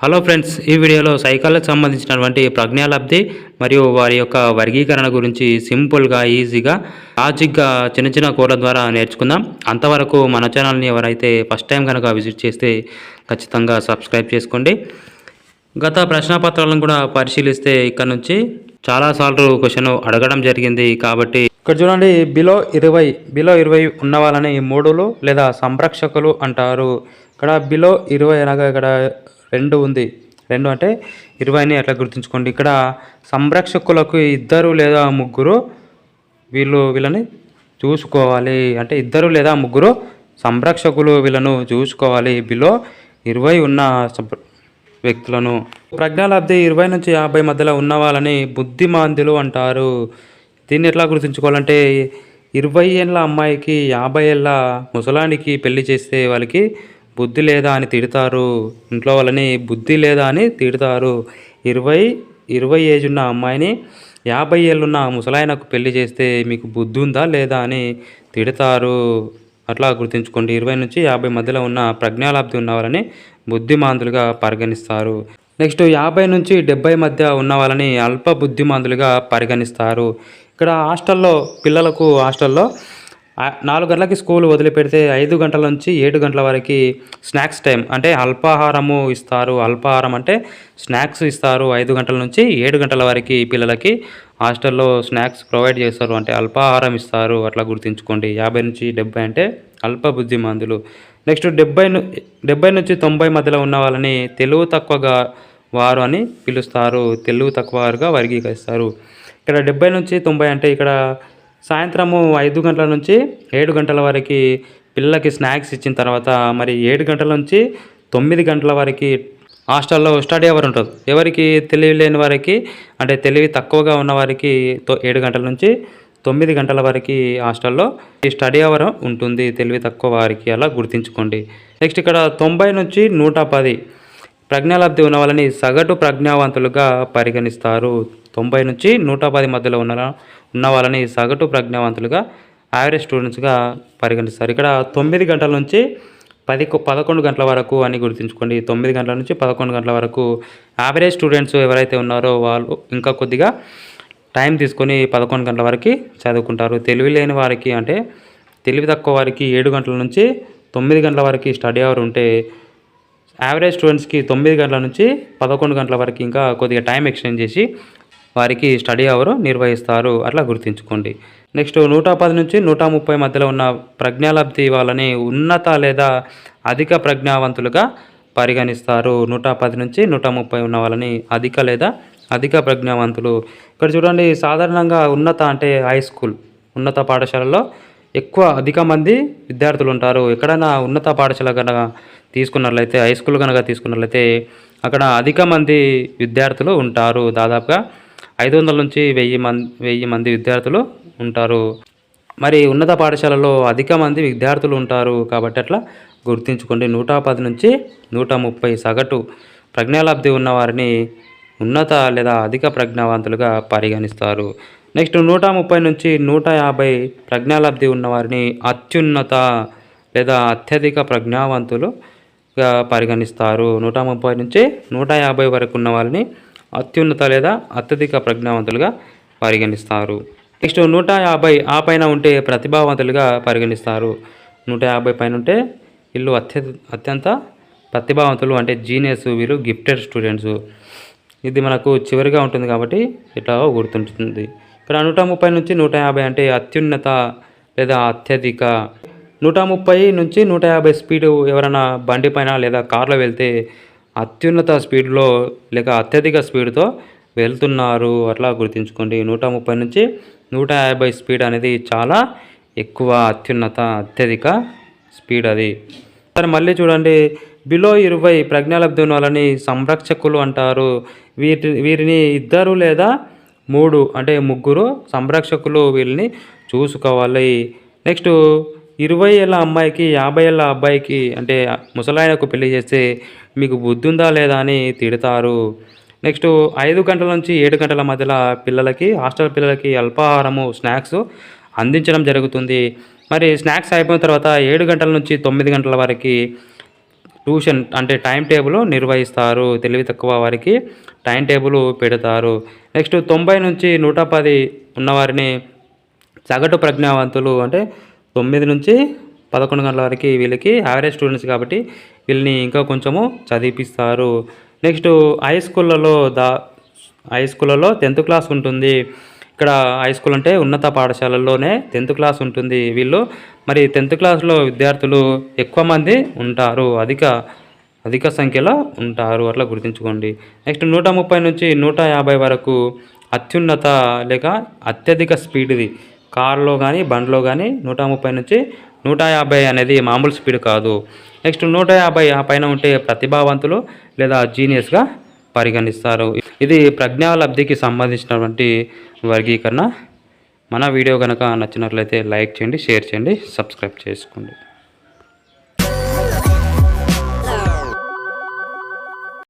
Hello friends ఈ వీడియోలో సైకాలజీకి సంబంధించినటువంటి ప్రజ్ఞాలబ్ధి మరియు వారి యొక్క వర్గీకరణ గురించి సింపుల్గా ఈజీగా లాజిక్గా చిన్న చిన్న కోడ్ల ద్వారా నేర్చుకుందాం. అంతవరకు మన ఛానల్ని ఎవరైతే ఫస్ట్ టైం కనుక విజిట్ చేస్తే ఖచ్చితంగా సబ్స్క్రైబ్ చేసుకోండి. గత ప్రశ్నపత్రాలను కూడా పరిశీలిస్తే ఇక్కడ నుంచి చాలాసార్లు క్వశ్చన్ అడగడం జరిగింది కాబట్టి ఇక్కడ చూడండి బిలో ఇరవై బిలో ఇరవై ఉన్న వాళ్ళని మూడులు లేదా సంరక్షకులు అంటారు. ఇక్కడ బిలో ఇరవై అనగా ఇక్కడ రెండు ఉంది. రెండు అంటే ఇరవైని అట్లా గుర్తుంచుకోండి. ఇక్కడ సంరక్షకులకు ఇద్దరు లేదా ముగ్గురు వీళ్ళు వీళ్ళని చూసుకోవాలి. అంటే ఇద్దరు లేదా ముగ్గురు సంరక్షకులు వీళ్ళను చూసుకోవాలి. బిలో ఇరవై ఉన్న వ్యక్తులను. ప్రజ్ఞాలబ్ధి ఇరవై నుంచి యాభై మధ్యలో ఉన్న వాళ్ళని బుద్ధిమాంద్యులు అంటారు. దీన్ని ఎట్లా గుర్తుంచుకోవాలంటే ఇరవై ఏళ్ళ అమ్మాయికి యాభై ఏళ్ళ ముసలానికి పెళ్ళి చేస్తే వాళ్ళకి బుద్ధి లేదా అని తిడతారు. ఇంట్లో వాళ్ళని బుద్ధి లేదా అని తిడతారు. ఇరవై ఇరవై ఏజ్ ఉన్న అమ్మాయిని యాభై ఏళ్ళున్న ముసలాయనకు పెళ్ళి చేస్తే మీకు బుద్ధి ఉందా లేదా అని తిడతారు. అట్లా గుర్తుంచుకోండి. ఇరవై నుంచి యాభై మధ్యలో ఉన్న ప్రజ్ఞాలాబ్ధి ఉన్న వాళ్ళని బుద్ధిమాంతులుగా పరిగణిస్తారు. నెక్స్ట్ యాభై నుంచి డెబ్బై మధ్య ఉన్న వాళ్ళని అల్ప బుద్ధిమాంతులుగా పరిగణిస్తారు. ఇక్కడ హాస్టల్లో పిల్లలకు హాస్టల్లో నాలుగు గంటలకి స్కూల్ వదిలిపెడితే ఐదు గంటల నుంచి ఏడు గంటల వరకు స్నాక్స్ టైం అంటే అల్పాహారము ఇస్తారు. అల్పాహారం అంటే స్నాక్స్ ఇస్తారు ఐదు గంటల నుంచి ఏడు గంటల వరకు పిల్లలకి హాస్టల్లో స్నాక్స్ ప్రొవైడ్ చేస్తారు. అంటే అల్పాహారం ఇస్తారు. అట్లా గుర్తుంచుకోండి. యాభై నుంచి డెబ్బై అంటే అల్ప బుద్ధి మందులు. నెక్స్ట్ డెబ్బై డెబ్బై నుంచి తొంభై మధ్యలో ఉన్న వాళ్ళని తెలుగు తక్కువగా వారు అని పిలుస్తారు. తెలుగు తక్కువ వారుగా వర్గీకరిస్తారు. ఇక్కడ డెబ్బై నుంచి తొంభై అంటే ఇక్కడ సాయంత్రము ఐదు గంటల నుంచి ఏడు గంటల వరకు పిల్లలకి స్నాక్స్ ఇచ్చిన తర్వాత మరి ఏడు గంటల నుంచి తొమ్మిది గంటల వరకు హాస్టల్లో స్టడీ అవర్ ఉంటుంది. ఎవరికి తెలివి లేని వారికి అంటే తెలివి తక్కువగా ఉన్న వారికి తో ఏడు గంటల నుంచి తొమ్మిది గంటల వరకు హాస్టల్లో ఈ స్టడీ అవర్ ఉంటుంది. తెలివి తక్కువ వారికి అలా గుర్తుంచుకోండి. నెక్స్ట్ ఇక్కడ తొంభై నుంచి నూట పది ప్రజ్ఞాలబ్ధి ఉన్న వాళ్ళని సగటు ప్రజ్ఞావంతులుగా పరిగణిస్తారు. తొంభై నుంచి నూట పది మధ్యలో ఉన్న ఉన్న వాళ్ళని సగటు ప్రజ్ఞావంతులుగా యావరేజ్ స్టూడెంట్స్గా పరిగణిస్తారు. ఇక్కడ తొమ్మిది గంటల నుంచి పది పదకొండు గంటల వరకు అని గుర్తుంచుకోండి. తొమ్మిది గంటల నుంచి పదకొండు గంటల వరకు యావరేజ్ స్టూడెంట్స్ ఎవరైతే ఉన్నారో వాళ్ళు ఇంకా కొద్దిగా టైం తీసుకొని పదకొండు గంటల వరకు చదువుకుంటారు. తెలివి లేని వారికి అంటే తెలివి తక్కువ వారికి ఏడు గంటల నుంచి తొమ్మిది గంటల వరకు స్టడీ అవర్ ఉంటే యావరేజ్ స్టూడెంట్స్కి తొమ్మిది గంటల నుంచి పదకొండు గంటల వరకు ఇంకా కొద్దిగా టైం ఎక్స్టెండ్ చేసి వారికి స్టడీ అవర్ నిర్వహిస్తారు. అట్లా గుర్తుంచుకోండి. నెక్స్ట్ నూట పది నుంచి నూట ముప్పై మధ్యలో ఉన్న ప్రజ్ఞాలబ్ధి వాళ్ళని ఉన్నత లేదా అధిక ప్రజ్ఞావంతులుగా పరిగణిస్తారు. నూట పది నుంచి నూట ముప్పై ఉన్న వాళ్ళని అధిక లేదా అధిక ప్రజ్ఞావంతులు. ఇక్కడ చూడండి సాధారణంగా ఉన్నత అంటే హై స్కూల్ ఉన్నత పాఠశాలలో ఎక్కువ అధిక మంది విద్యార్థులు ఉంటారు. ఎక్కడైనా ఉన్నత పాఠశాల కనుక తీసుకున్నట్లయితే హై స్కూల్ కనుక తీసుకున్నట్లయితే అక్కడ అధిక మంది విద్యార్థులు ఉంటారు. దాదాపుగా ఐదు వందల నుంచి వెయ్యి మంది వెయ్యి మంది విద్యార్థులు ఉంటారు. మరి ఉన్నత పాఠశాలలో అధిక మంది విద్యార్థులు ఉంటారు కాబట్టి అట్లా గుర్తించుకోండి. నూట పది నుంచి నూట ముప్పై సగటు ప్రజ్ఞాలబ్ధి ఉన్నవారిని ఉన్నత లేదా అధిక ప్రజ్ఞావంతులుగా పరిగణిస్తారు. నెక్స్ట్ నూట ముప్పై నుంచి నూట యాభై ప్రజ్ఞాలబ్ధి ఉన్నవారిని అత్యున్నత లేదా అత్యధిక ప్రజ్ఞావంతులుగా పరిగణిస్తారు. నూట ముప్పై నుంచి నూట యాభై వరకు ఉన్న వారిని అత్యున్నత లేదా అత్యధిక ప్రజ్ఞావంతులుగా పరిగణిస్తారు. నెక్స్ట్ నూట యాభై ఆ పైన ఉంటే ప్రతిభావంతులుగా పరిగణిస్తారు. నూట యాభై పైన ఉంటే వీళ్ళు అత్య అత్యంత ప్రతిభావంతులు అంటే జీనియస్ వీళ్ళు గిఫ్టెడ్ స్టూడెంట్స్ ఇది మనకు చివరిగా ఉంటుంది కాబట్టి ఇట్లా గుర్తుంటుంది. ఇక్కడ నూట ముప్పై నుంచి నూట యాభై అంటే అత్యున్నత లేదా అత్యధిక. నూట ముప్పై నుంచి నూట యాభై స్పీడ్ ఎవరైనా బండి పైన లేదా కార్లో వెళ్తే అత్యున్నత స్పీడ్లో లేక అత్యధిక స్పీడ్తో వెళ్తున్నారు. అట్లా గుర్తుంచుకోండి. నూట ముప్పై నుంచి నూట యాభై స్పీడ్ అనేది చాలా ఎక్కువ అత్యున్నత అత్యధిక స్పీడ్ అది. సరే మళ్ళీ చూడండి. బిలో ఇరవై ప్రజ్ఞాలబ్ధి ఉన్న వాళ్ళని సంరక్షకులు అంటారు. వీటి వీరిని ఇద్దరు లేదా మూడు అంటే ముగ్గురు సంరక్షకులు వీళ్ళని చూసుకోవాలి. నెక్స్ట్ ఇరవై ఏళ్ళ అమ్మాయికి యాభై ఏళ్ళ అబ్బాయికి అంటే ముసలాయనకు పెళ్ళి చేస్తే మీకు బుద్ధి ఉందా లేదా అని తిడతారు. నెక్స్ట్ ఐదు గంటల నుంచి ఏడు గంటల మధ్యలో పిల్లలకి హాస్టల్ పిల్లలకి అల్పాహారము స్నాక్స్ అందించడం జరుగుతుంది. మరి స్నాక్స్ అయిపోయిన తర్వాత ఏడు గంటల నుంచి తొమ్మిది గంటల వరకు ట్యూషన్ అంటే టైం టేబుల్ నిర్వహిస్తారు. తెలివి తక్కువ వారికి టైం టేబుల్ పెడతారు. నెక్స్ట్ తొంభై నుంచి నూట పది ఉన్నవారిని సగటు ప్రజ్ఞావంతులు అంటే తొమ్మిది నుంచి పదకొండు గంటల వరకు వీళ్ళకి యావరేజ్ స్టూడెంట్స్ కాబట్టి వీళ్ళని ఇంకా కొంచెము చదివిపిస్తారు. నెక్స్ట్ హై స్కూళ్ళలో దా హై స్కూళ్ళలో టెన్త్ క్లాస్ ఉంటుంది. ఇక్కడ హై స్కూల్ అంటే ఉన్నత పాఠశాలల్లోనే టెన్త్ క్లాస్ ఉంటుంది వీళ్ళు. మరి టెన్త్ క్లాస్లో విద్యార్థులు ఎక్కువ మంది ఉంటారు. అధిక అధిక సంఖ్యలో ఉంటారు. అట్లా గుర్తుంచుకోండి. నెక్స్ట్ నూట ముప్పై నుంచి నూట యాభై వరకు అత్యున్నత లేక అత్యధిక స్పీడ్ది కార్లో కానీ బండ్లో కానీ నూట ముప్పై నుంచి నూట యాభై అనేది మామూలు స్పీడ్ కాదు. నెక్స్ట్ నూట యాభై ఆ పైన ఉంటే ప్రతిభావంతులు లేదా జీనియస్గా పరిగణిస్తారు. ఇది ప్రజ్ఞాలబ్ధికి సంబంధించినటువంటి వర్గీకరణ. మన వీడియో కనుక నచ్చినట్లయితే లైక్ చేయండి షేర్ చేయండి సబ్స్క్రైబ్ చేసుకోండి.